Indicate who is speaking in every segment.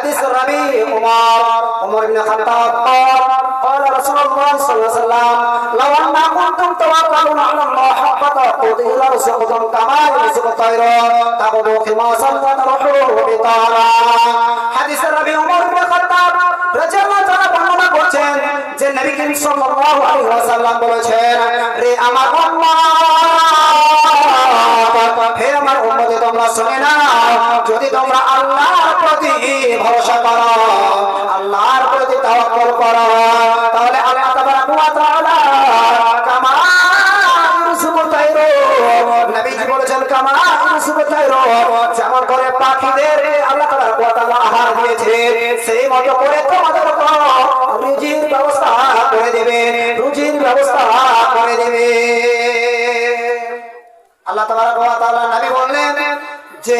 Speaker 1: حديث الربيع عمر عمر بن الخطاب قال قال رسول الله صلى الله عليه وسلم لو أن كنتم توكلون على الله حق توكله لرزقكم كما يرزق الطير تغدو خماصا وتروح بطانا حديث الربيع عمر بن الخطاب রাদিয়াল্লাহু তাআলা বর্ণনা করছেন যে নবী করিম সাল্লাল্লাহু আলাইহি ওয়াসাল্লাম বলেছেন রে আমার উম্মত ভরসা করো। আল্লাহর প্রতি তাওয়াক্কুল করো। তাহলে আল্লাহ তাবারাক ওয়া তাআলা কামা ইউসুফু তাইরো। নবীজি বলেছেন কামা ইউসুফু তাইরো, যেমন করে পাখিদের আল্লাহ তাবারাক ওয়া তাআলা আহার দিয়েছে, সেই করে তোমাদের রুজির ব্যবস্থা করে দেবে, রুজির ব্যবস্থা করে দেবে। আল্লাহ তাবারাক ওয়া তাআলা নবী বললেন যে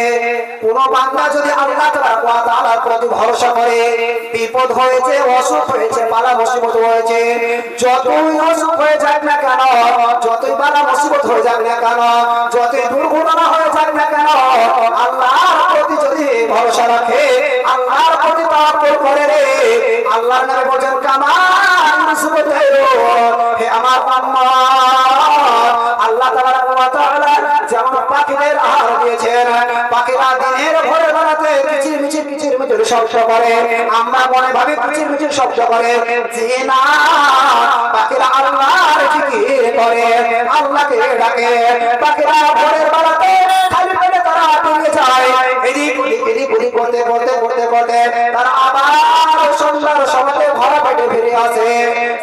Speaker 1: কোন বান্দা যদি আল্লাহ তাআলার ভরসা করে, বিপদ হয়েছে, অসুখ হয়েছে, বালা মুসিবত হয়েছে, যতই অসুখ হয়ে যাক না কেন, যতই বালা মুসিবত হয়ে যাক না কেন, যতই দুর্ঘটনা হয়ে যাক না কেন, আল্লাহর প্রতি যদি ভরসা রাখে, আল্লাহর প্রতি তাওয়াক্কুল করে রে, আল্লাহর নামে বলেন কামা মুসিবত হে আমার আম্মা দিনের ভোরে কিচির মিচির কিচির মিচির শব্দ করে। আমরা মনে ভাবি কিচির মিচির শব্দ করে। যে পাখিরা আল্লাহর জিকির করে। আল্লাহকে ডাকে। পাখিরা ভোরের বেলাতে খালি পেটে তারা বেরিয়ে যায়। এদিক ওদিক এদিক ওদিক, করতে করতে করতে করতে তারা আবার সন্ধ্যার সময় ঘরে পেটে ফিরে আসে।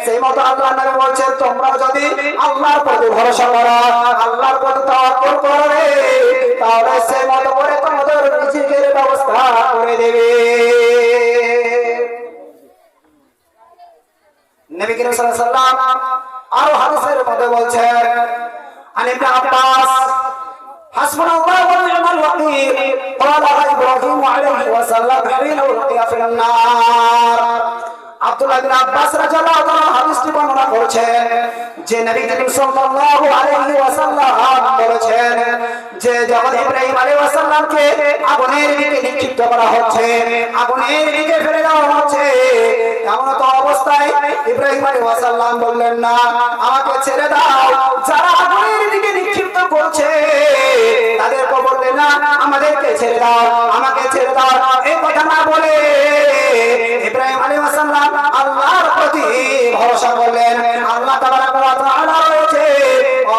Speaker 1: সেই মতো আল্লাহ নবী বলছেন, তোমরা যদি আল্লাহর প্রতি ভরসা করো, আল্লাহর প্রতি তাওয়াক্কুল করো তাহলে সেই নবী করিম সাল্লাল্লাহু আরও হাদিসের মধ্যে বলছেন, আন ইবনে আব্বাস, হাসবুনাল্লাহু ওয়া নি'মাল ওয়াকিল, ক্বালা ইব্রাহিম আলাইহি ওয়া সাল্লাম হিনা উলকিয়া ফিল নার। আব্দুল্লাহ ইবনে আব্বাস রাদিয়াল্লাহু তাআলা হাদিসটি বর্ণনা করেছেন, যে নবী করিম সাল্লাল্লাহু আলাইহি ওয়া সাল্লাম বলেছেন যে যখন ইব্রাহিম আলাইহি ওয়া সাল্লামকে আগুনের দিকে নিক্ষিপ্ত করা হচ্ছে, আগুনের দিকে ফেলে দেওয়া হচ্ছে ইব্রাহিম আলাইহিস ওয়াসাল্লাম বললেন, না, আমাকে ছেড়ে দাও। যারা আগুনের দিকে নিক্ষিপ্ত করছে তাদেরকে বললেন, না, আমাদেরকে ছেড়ে দাও, আমাকে ছেড়ে দাও। এই কথা না বলে ইব্রাহিম আলাইহিস সালাম আল্লাহর প্রতি ভরসা করলেন। আল্লাহ তাবারাক ওয়া তাআলা রয়েছে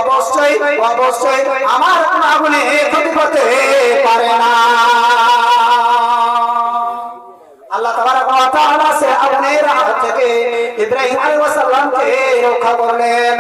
Speaker 1: অবশ্যই অবশ্যই আমার আগুনে ক্ষতি করতে পারে না। আগুনের হাত থেকে ইব্রাহিম আলাইহিস সালামকে রক্ষা করলেন